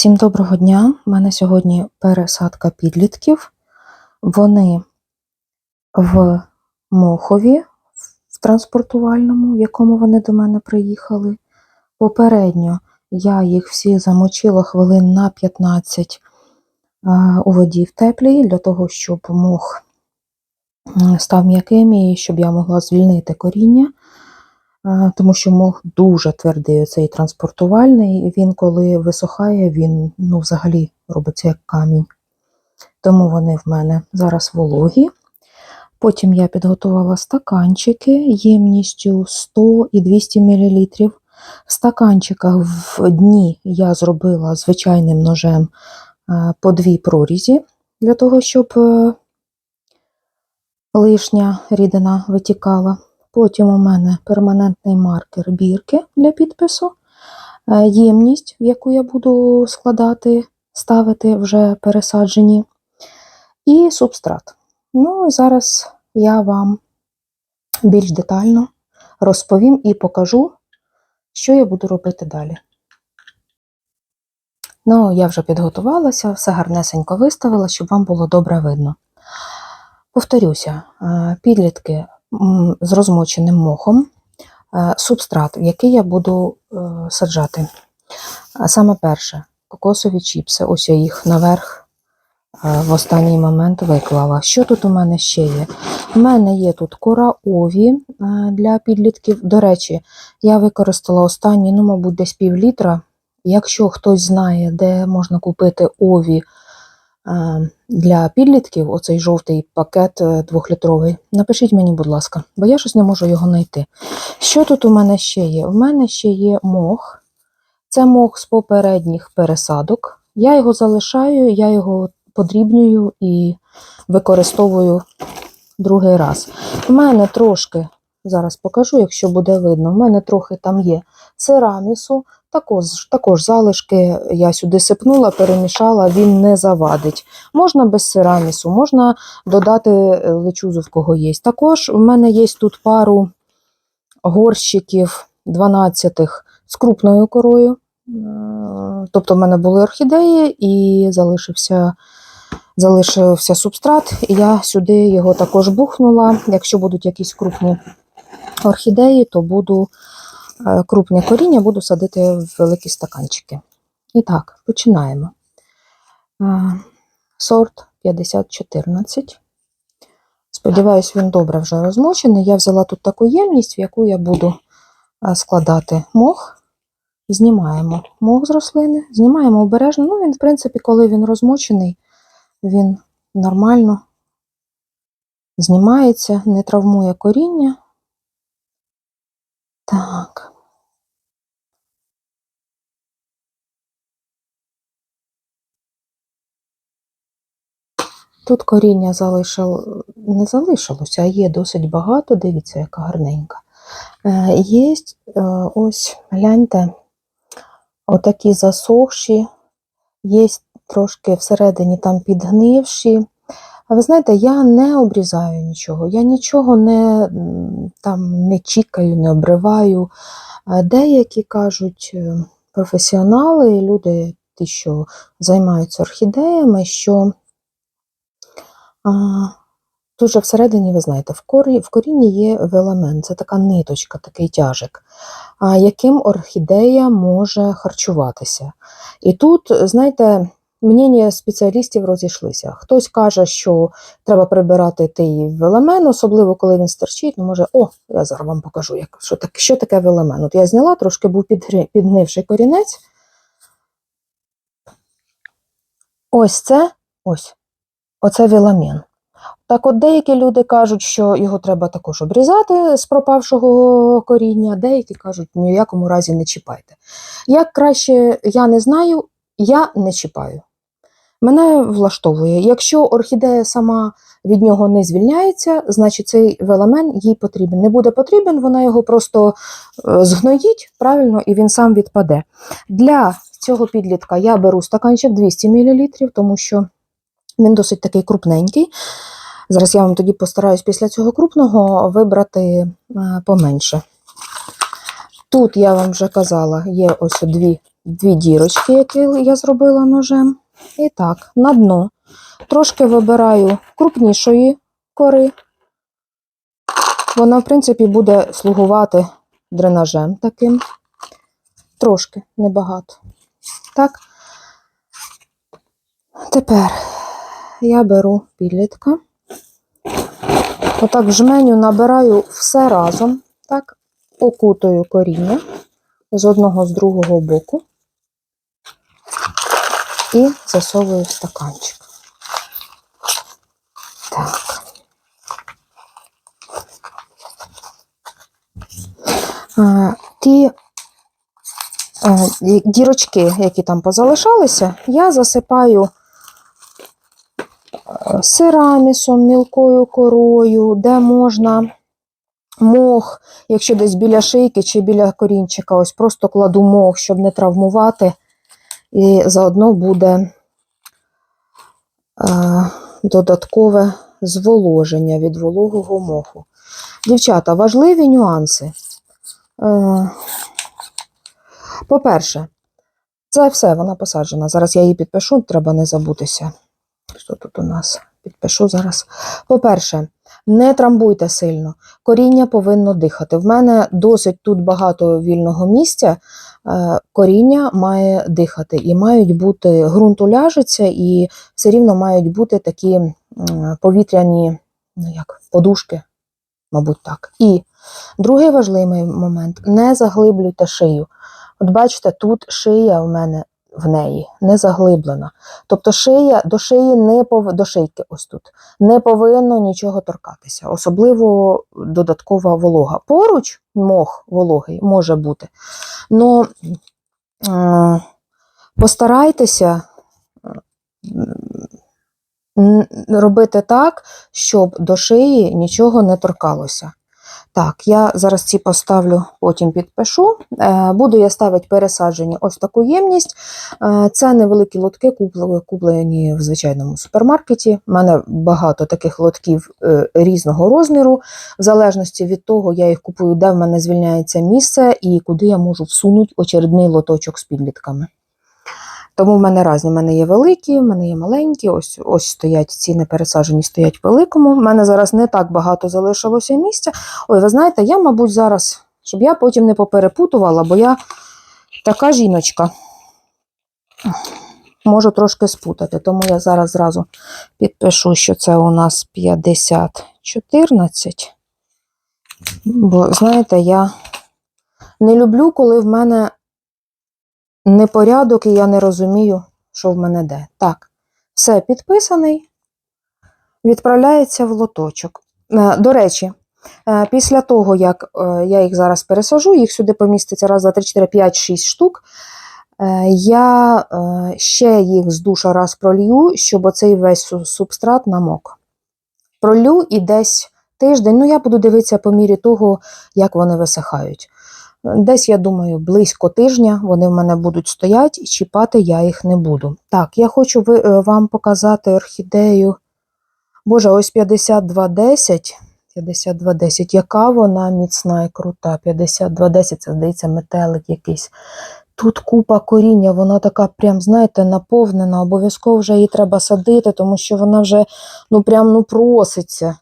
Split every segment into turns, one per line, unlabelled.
Всім доброго дня! У мене сьогодні пересадка підлітків. Вони в Мохові, в транспортувальному, в якому вони до мене приїхали. Попередньо я їх всі замочила хвилин на 15 у воді в теплій, для того, щоб мох став м'яким і щоб я могла звільнити коріння. Тому що мох дуже твердий, оцей транспортувальний. Він, коли висохає, він ну, взагалі робиться як камінь. Тому вони в мене зараз вологі. Потім я підготувала стаканчики ємністю 100 і 200 мл. В стаканчиках в дні я зробила звичайним ножем е, по дві прорізі, для того, щоб е, лишня рідина витікала. Потім у мене перманентний маркер бірки для підпису, е, ємність, в яку я буду складати, ставити вже пересаджені, і субстрат. Ну і зараз я вам більш детально розповім і покажу, що я буду робити далі. Ну, я вже підготувалася, все гарнесенько виставила, щоб вам було добре видно. Повторюся, е, підлітки з розмоченим мохом, е, субстрат, який я буду е, саджати. Саме перше, кокосові чіпси, ось я їх наверх е, в останній момент виклала. Що тут у мене ще є? У мене є тут кора ові е, для підлітків. До речі, я використала останні, ну, мабуть, десь пів літра. Якщо хтось знає, де можна купити ові для підлітків, оцей жовтий пакет е, двохлітровий, напишіть мені, будь ласка, бо я щось не можу його знайти. Що тут у мене ще є? У мене ще є мох. Це мох з попередніх пересадок. Я його залишаю, я його подрібнюю і використовую другий раз. У мене трошки, зараз покажу, якщо буде видно, у мене трохи там є серамісу, також, також залишки я сюди сипнула, перемішала, він не завадить. Можна без серамісу, можна додати е, лечузу, в кого є. Також в мене є тут пару горщиків 12 з крупною корою. Е, Тобто в мене були орхідеї і залишився, залишився субстрат, і я сюди його також бухнула. Якщо будуть якісь крупні орхідеї, то буду крупне коріння буду садити в великі стаканчики. І так, починаємо. Е, Сорт 5014. Сподіваюсь, він добре вже розмочений. Я взяла тут таку ємність, в яку я буду е, складати мох. Знімаємо мох з рослини, знімаємо обережно. Ну, він, в принципі, коли він розмочений, він нормально знімається, не травмує коріння. Так. Тут коріння залишил... не залишилося, а є досить багато. Дивіться, яка гарненька. Е, є е, ось, гляньте, отакі засохші, є трошки всередині там підгнивші. А ви знаєте, я не обрізаю нічого, я нічого не, там, не чікаю, не обриваю. Деякі кажуть е, професіонали, люди, ті, що займаються орхідеями, що тут же всередині, ви знаєте, в, корі, в корінні є веламен, це така ниточка, такий тяжик, яким орхідея може харчуватися. І тут, знаєте, мнення спеціалістів розійшлися. Хтось каже, що треба прибирати той веламен, особливо коли він стерчить. Ну, може, о, я зараз вам покажу, як, що, так, що таке веламен. От я зняла, трошки був підгнивший корінець. Ось це, ось, оце веламен. Так от деякі люди кажуть, що його треба також обрізати з пропавшого коріння, деякі кажуть, ні в якому разі не чіпайте. Як краще, я не знаю, я не чіпаю. Мене влаштовує. Якщо орхідея сама від нього не звільняється, значить цей веламен їй потрібен. Не буде потрібен, вона його просто е, згноїть правильно і він сам відпаде. Для цього підлітка я беру стаканчик 200 мл, тому що він досить такий крупненький. Зараз я вам тоді постараюсь після цього крупного вибрати е, поменше. Тут я вам вже казала, є ось дві дві дірочки, які я зробила ножем. І так, на дно. Трошки вибираю крупнішої кори. Вона, в принципі, буде слугувати дренажем таким. Трошки, небагато. Так. Тепер я беру підлітка. Отак в жменю набираю все разом, так, окутую коріння з одного з другого боку і засовую в стаканчик. Так. А, Ті е, дірочки, які там позалишалися, я засипаю сирамісом, мілкою корою, де можна мох, якщо десь біля шийки чи біля корінчика, ось просто кладу мох, щоб не травмувати, і заодно буде е, додаткове зволоження від вологого моху. Дівчата, важливі нюанси. Е, По-перше, це все, вона посаджена. Зараз я її підпишу, треба не забутися. Що тут у нас? Підпишу зараз. По-перше, не трамбуйте сильно. Коріння повинно дихати. В мене досить тут багато вільного місця. Е, Коріння має дихати і мають бути ґрунт уляжеться, і все рівно мають бути такі повітряні ну як, подушки, мабуть, так. І другий важливий момент: не заглиблюйте шию. От бачите, тут шия в мене в неї не заглиблена. Тобто шия до шиї не пов... до шийки ось тут не повинно нічого торкатися, особливо додаткова волога. Поруч мох вологий може бути. Ну е, постарайтеся робити так, щоб до шиї нічого не торкалося. Так, я зараз ці поставлю, потім підпишу. Е, Буду я ставити пересаджені ось таку ємність. Е, Це невеликі лотки, куплені в звичайному супермаркеті. У мене багато таких лотків е, різного розміру. В залежності від того, я їх купую, де в мене звільняється місце і куди я можу всунути очередний лоточок з підлітками. Тому в мене різні. В мене є великі, в мене є маленькі. Ось ось стоять ці не пересаджені, стоять в великому. У мене зараз не так багато залишилося місця. Ой, ви знаєте, я, мабуть, зараз, щоб я потім не поперепутувала, бо я така жіночка. Можу трошки спутати, тому я зараз зразу підпишу, що це у нас 50-14. Бо, знаєте, я не люблю, коли в мене непорядок і я не розумію, що в мене де. Так, все підписаний, відправляється в лоточок. Е, До речі, е, після того, як е, я їх зараз пересажу, їх сюди поміститься раз, два, три, чотири, п'ять, шість штук. Я ще їх з душа раз пролью, щоб оцей весь субстрат намок. Пролью і десь тиждень, ну я буду дивитися по мірі того, як вони висихають. Десь, я думаю, близько тижня вони в мене будуть стояти, і чіпати я їх не буду. Так, я хочу е, вам показати орхідею. Боже, ось 5210. 5210. Яка вона міцна і крута. 5210, це здається, метелик якийсь. Тут купа коріння, вона така, прям, знаєте, наповнена. Обов'язково вже її треба садити, тому що вона вже ну, прям ну, проситься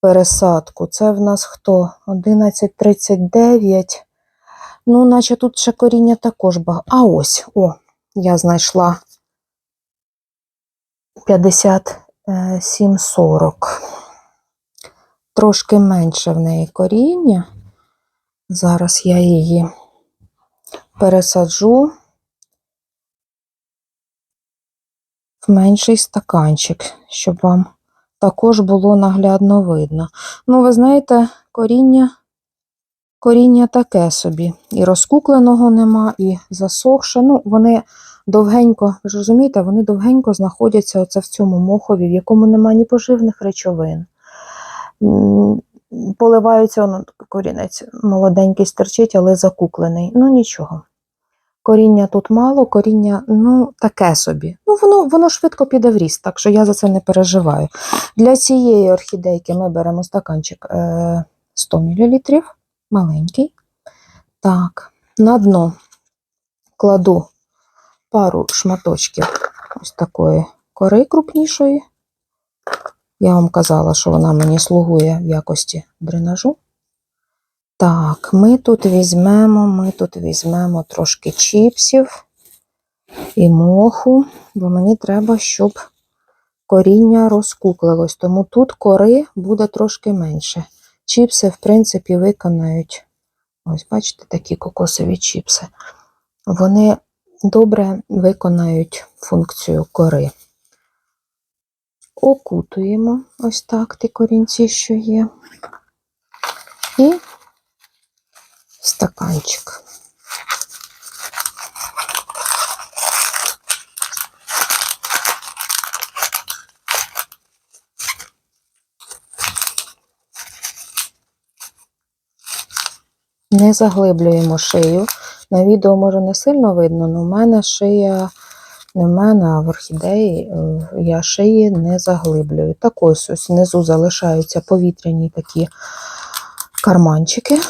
пересадку. Це в нас хто? 1139. Ну, наче тут ще коріння також багато. А ось, о, я знайшла 57,40. Трошки менше в неї коріння. Зараз я її пересаджу в менший стаканчик, щоб вам також було наглядно видно. Ну, ви знаєте, коріння, коріння таке собі. І розкукленого нема, і засохше. Ну, вони довгенько, ви ж розумієте, вони довгенько знаходяться оце в цьому мохові, в якому нема ні поживних речовин. Поливаються, воно корінець молоденький стерчить, але закуклений. Ну нічого. Коріння тут мало, коріння, ну, таке собі. Ну, воно, воно швидко піде в ріст, так що я за це не переживаю. Для цієї орхідейки ми беремо стаканчик е, 100 мл, маленький. Так, на дно кладу пару шматочків ось такої кори крупнішої. Я вам казала, що вона мені слугує в якості дренажу. Так, ми тут візьмемо, ми тут візьмемо трошки чіпсів і моху, бо мені треба, щоб коріння розкуклилось. Тому тут кори буде трошки менше. Чіпси, в принципі, виконають. Ось, бачите, такі кокосові чіпси. Вони добре виконають функцію кори. Окутуємо ось так ті корінці, що є. І стаканчик. Не заглиблюємо шию. На відео може не сильно видно, але в мене шия, не в мене, а в орхідеї е, я шиї не заглиблюю. Так ось ось внизу залишаються повітряні такі карманчики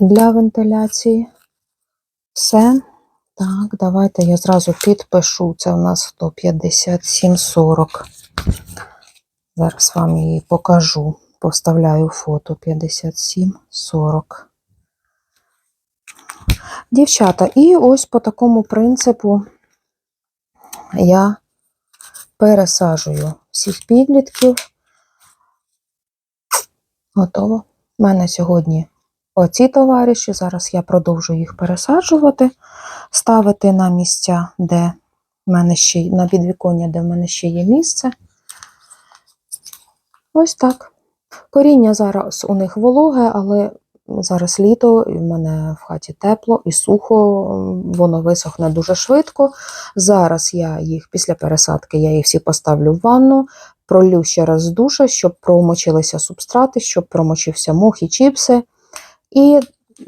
для вентиляції. Все. Так, давайте я зразу підпишу. Це у нас 157,40. Зараз вам її покажу. Поставляю фото 57,40. Дівчата, і ось по такому принципу я пересаджую всіх підлітків. Готово. У мене сьогодні оці товариші. Зараз я продовжу їх пересаджувати, ставити на місця, де в мене ще на підвіконня, де в мене ще є місце. Ось так. Коріння зараз у них вологе, але зараз літо, і в мене в хаті тепло і сухо, воно висохне дуже швидко. Зараз я їх після пересадки я їх всі поставлю в ванну, пролю ще раз з душа, щоб промочилися субстрати, щоб промочився мох і чіпси. І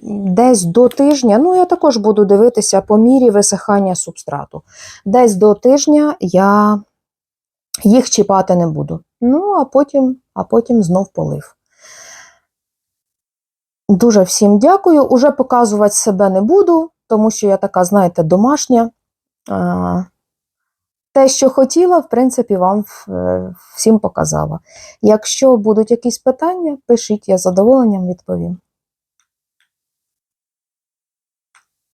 десь до тижня, ну я також буду дивитися по мірі висихання субстрату. Десь до тижня я їх чіпати не буду. Ну, а потім, а потім знов полив. Дуже всім дякую. Уже показувати себе не буду, тому що я така, знаєте, домашня. Те, що хотіла, в принципі, вам е, всім показала. Якщо будуть якісь питання, пишіть, я з задоволенням відповім.